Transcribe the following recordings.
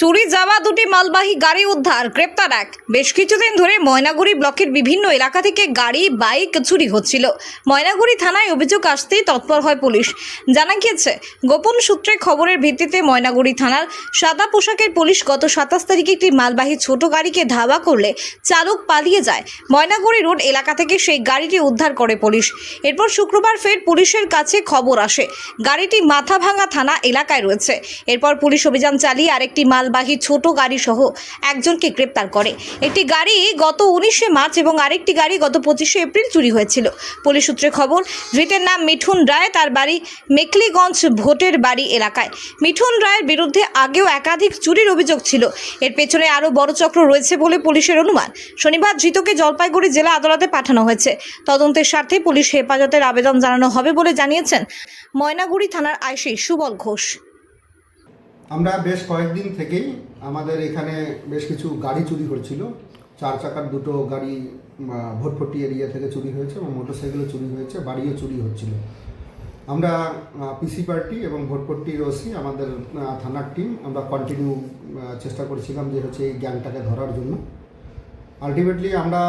চুরি যাওয়া দুটি মালবাহী গাড়ি উদ্ধার, গ্রেপ্তার এক। বেশ কিছুদিন ধরে ময়নাগুড়ি ব্লকের বিভিন্ন এলাকা থেকে গাড়ি, বাইক চুরি হচ্ছিল। ময়নাগুড়ি থানায় অভিযোগ আসতেই তৎপর হয় পুলিশ। জানা গিয়েছে, গোপন সূত্রে খবরের ভিত্তিতে ময়নাগুড়ি থানার সাদা পোশাকের পুলিশ গত সাতাশ তারিখে একটি মালবাহী ছোট গাড়িকে ধাওয়া করলে চালক পালিয়ে যায়। ময়নাগুড়ি রোড এলাকা থেকে সেই গাড়িটি উদ্ধার করে পুলিশ। এরপর শুক্রবার ফের পুলিশের কাছে খবর আসে। গাড়িটি মাথাভাঙা থানা এলাকায় রয়েছে। এরপর পুলিশ অভিযান চালিয়ে আরেকটি মালবাহী ছোট গাড়ি সহ একজনকে গ্রেপ্তার করে। একটি গাড়ি গত উনিশে মার্চ এবং আরেকটি গাড়ি গত পঁচিশে এপ্রিল চুরি হয়েছিল। পুলিশ সূত্রে খবর, ধৃতের নাম মিঠুন রায়, তার বাড়ি মেখলিগঞ্জ ভোটের বাড়ি এলাকায়। মিঠুন রায়ের বিরুদ্ধে আগেও একাধিক চুরির অভিযোগ ছিল। এর পেছনে আরও বড় চক্র রয়েছে বলে পুলিশের অনুমান। শনিবার ধৃতকে জলপাইগুড়ি জেলা আদালতে পাঠানো হয়েছে। তদন্তের স্বার্থে পুলিশ হেফাজতের আবেদন জানানো হবে বলে জানিয়েছেন ময়নাগুড়ি থানার আইসি সুবল ঘোষ। আমরা বেশ কয়েকদিন থেকেই আমাদের এখানে বেশ কিছু গাড়ি চুরি হয়েছিল। চার চাকার দুটো গাড়ি ভোটপট্টি এরিয়া থেকে চুরি হয়েছে এবং মোটরসাইকেলও চুরি হয়েছে, বাড়িও চুরি হচ্ছিল। আমরা পিসি পার্টি এবং ভোটপট্টির ওসি আমাদের থানার টিম আমরা কন্টিনিউ চেষ্টা করেছিলাম যে হচ্ছে এই গ্যাংটাকে ধরার জন্য। আলটিমেটলি আমরা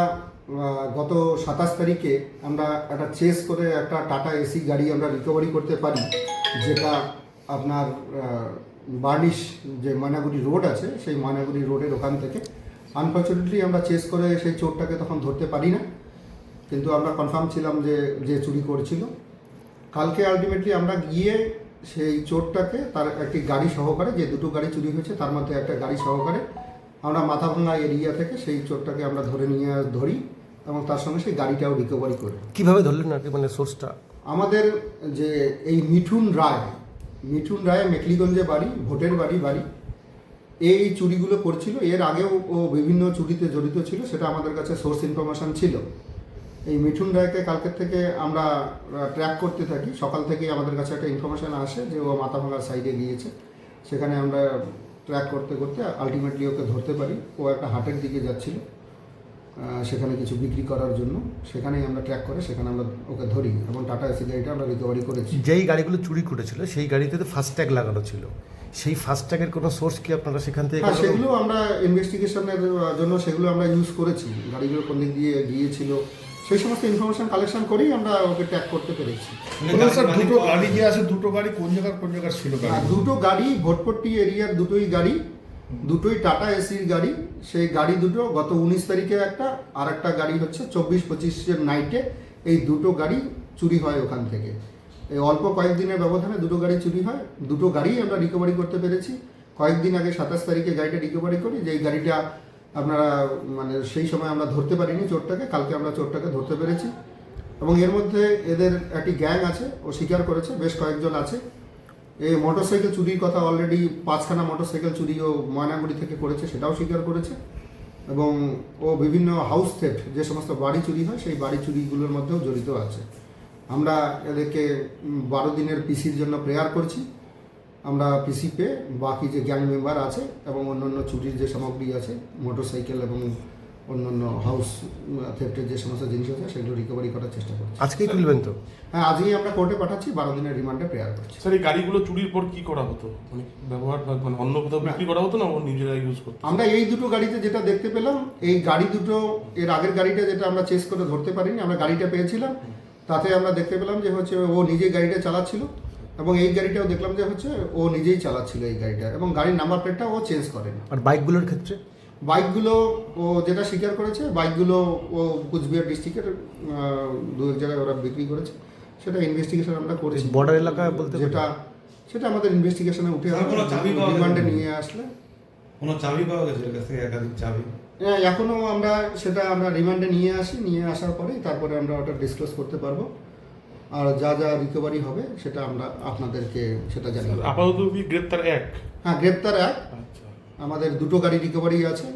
গত সাতাশ তারিখে আমরা একটা চেস করে একটা টাটা এসি গাড়ি আমরা রিকভারি করতে পারি, যেটা আপনার বার্নিশ যে মানাগুড়ি রোড আছে সেই ময়নাগুড়ি রোডের ওখান থেকে। আনফর্চুনেটলি আমরা চেস করে সেই চোরটাকে তখন ধরতে পারি না। কিন্তু আমরা কনফার্ম ছিলাম যে যে চুরি করেছিল। কালকে আলটিমেটলি আমরা গিয়ে সেই চোরটাকে তার একটি গাড়ি সহকারে যে দুটো গাড়ি চুরি হয়েছে তার মধ্যে একটা গাড়ি সহকারে আমরা মাথাভাঙা এরিয়া থেকে সেই চোরটাকে আমরা ধরে নিয়ে ধরি এবং তার সঙ্গে সেই গাড়িটাও রিকভারি করি। কীভাবে ধরলেন আর কি? মানে সোর্সটা আমাদের যে এই মিঠুন রায় মিঠুন রায় মেকলিগঞ্জে বাড়ি, ভোটের বাড়ি বাড়ি। এই চুরিগুলো করছিল। এর আগেও ও বিভিন্ন চুরিতে জড়িত ছিল, সেটা আমাদের কাছে সোর্স ইনফরমেশন ছিল। এই মিঠুন রায়কে কালকের থেকে আমরা ট্র্যাক করতে থাকি। সকাল থেকেই আমাদের কাছে একটা ইনফরমেশন আসে যে ও মাথাভাঙার সাইডে গিয়েছে। সেখানে আমরা ট্র্যাক করতে করতে আলটিমেটলি ওকে ধরতে পারি। ও একটা হাটের দিকে যাচ্ছিল। সেখানে কিছু বিক্রি করার জন্য। সেখানেই আমরা ট্র্যাক করে সেখানে আমরা ওকে ধরি এবং টাটা এসি গাড়িটা আমরা রিকভারি করেছি। যেই গাড়িগুলো চুরি করেছিল সেই গাড়িতে তো ফাস্ট্যাগ লাগানো ছিল। সেই ফাস্ট্যাগের কোনো সোর্স কি আপনারা সেখান থেকে হ্যাঁ সেগুলো আমরা ইনভেস্টিগেশনের জন্য সেগুলো আমরা ইউজ করেছি। গাড়িগুলো কোন দিক দিয়ে গিয়েছিল সেই সমস্ত ইনফরমেশন কালেকশন করেই আমরা ওকে ট্র্যাক করতে পেরেছি। দুটো গাড়ি যে আছে দুটো গাড়ি কোন জায়গার কোন জায়গার ছিল দুটো গাড়ি ভোটপট্টি এরিয়ার দুটোই গাড়ি। দুটোই টাটা এসির গাড়ি। সেই গাড়ি দুটো গত উনিশ তারিখে একটা, আর একটা গাড়ি হচ্ছে চব্বিশ পঁচিশের নাইটে এই দুটো গাড়ি চুরি হয় ওখান থেকে। এই অল্প কয়েকদিনের ব্যবধানে দুটো গাড়ি চুরি হয়। দুটো গাড়ি আমরা রিকভারি করতে পেরেছি। কয়েকদিন আগে সাতাশ তারিখে গাড়িটা রিকভারি করি। যেই গাড়িটা আপনারা মানে সেই সময় আমরা ধরতে পারিনি চোরটাকে, কালকে আমরা চোরটাকে ধরতে পেরেছি। এবং এর মধ্যে এদের একটি গ্যাং আছে, ও স্বীকার করেছে, বেশ কয়েকজন আছে। এই মোটরসাইকেল চুরির কথা অলরেডি পাঁচখানা মোটরসাইকেল চুরি ও ময়নাগুড়ি থেকে করেছে, সেটাও স্বীকার করেছে। এবং ও বিভিন্ন হাউস থেফট যে সমস্ত বাড়ি চুরি হয়, সেই বাড়ি চুরিগুলোর মধ্যেও জড়িত আছে। আমরা এদেরকে বারো দিনের পিসির জন্য প্রেয়ার করছি। আমরা পিসি পেয়ে বাকি যে গ্যাং মেম্বার আছে এবং অন্যান্য চুরির যে সামগ্রী আছে মোটরসাইকেল এবং অন্যান্য হাউস থেফটের যে সমস্ত জিনিস আছে সেগুলো রিকভারি করার চেষ্টা করছি। আজকেই তুলবেন তো? হ্যাঁ আজকেই আমরা কোর্টে পাঠাচ্ছি বারো দিনের রিমান্ডে প্রেয়ার করছি। স্যার এই গাড়িগুলো চুরির পর কি করা হতো? মানে ব্যবহার বা- মানে অন্য কোথাও বিক্রি করা হতো না ও নিজেরা ইউজ করতো? আমরা এই দুটো গাড়িতে যেটা দেখতে পেলাম এই গাড়ি দুটো এর আগের গাড়িটা যেটা আমরা চেস করে ধরতে পারিনি আমরা গাড়িটা পেয়েছিলাম। তাতে আমরা দেখতে পেলাম যে হচ্ছে ও নিজেই গাড়িটা চালাচ্ছিল এবং এই গাড়িটাও দেখলাম যে হচ্ছে ও নিজেই চালাচ্ছিল এই গাড়িটা এবং গাড়ির নাম্বার প্লেটটা ও চেঞ্জ করেনি। আর বাইকগুলোর ক্ষেত্রে? বাইকগুলো ও যেটা স্বীকার করেছে বাইকগুলো ও কুচবিহার ডিস্ট্রিক্টের দু এক জায়গায় ওরা বিক্রি করেছে। সেটা ইনভেস্টিগেশন আমরা করেছি। বর্ডার এলাকায় বলতে যেটা সেটা আমাদের ইনভেস্টিগেশনে উঠে আর কোনো চাবি পাওয়া গেছে? রিমান্ডে নিয়ে আসলে। কোনো চাবি পাওয়া গেছে এর কাছ থেকে একাধিক চাবি? হ্যাঁ, এখনও আমরা সেটা আমরা রিমান্ডে নিয়ে আসি নিয়ে আসার পরেই তারপরে আমরা ওটা ডিসক্লোজ করতে পারব। আর যা যা রিকভারি হবে সেটা আমরা আপনাদেরকে সেটা জানিয়ে দেবো। আপাতত গ্রেপ্তার এক? হ্যাঁ গ্রেপ্তার এক। আচ্ছা। আমাদের দুটো গাড়ি রিকভারি আছে।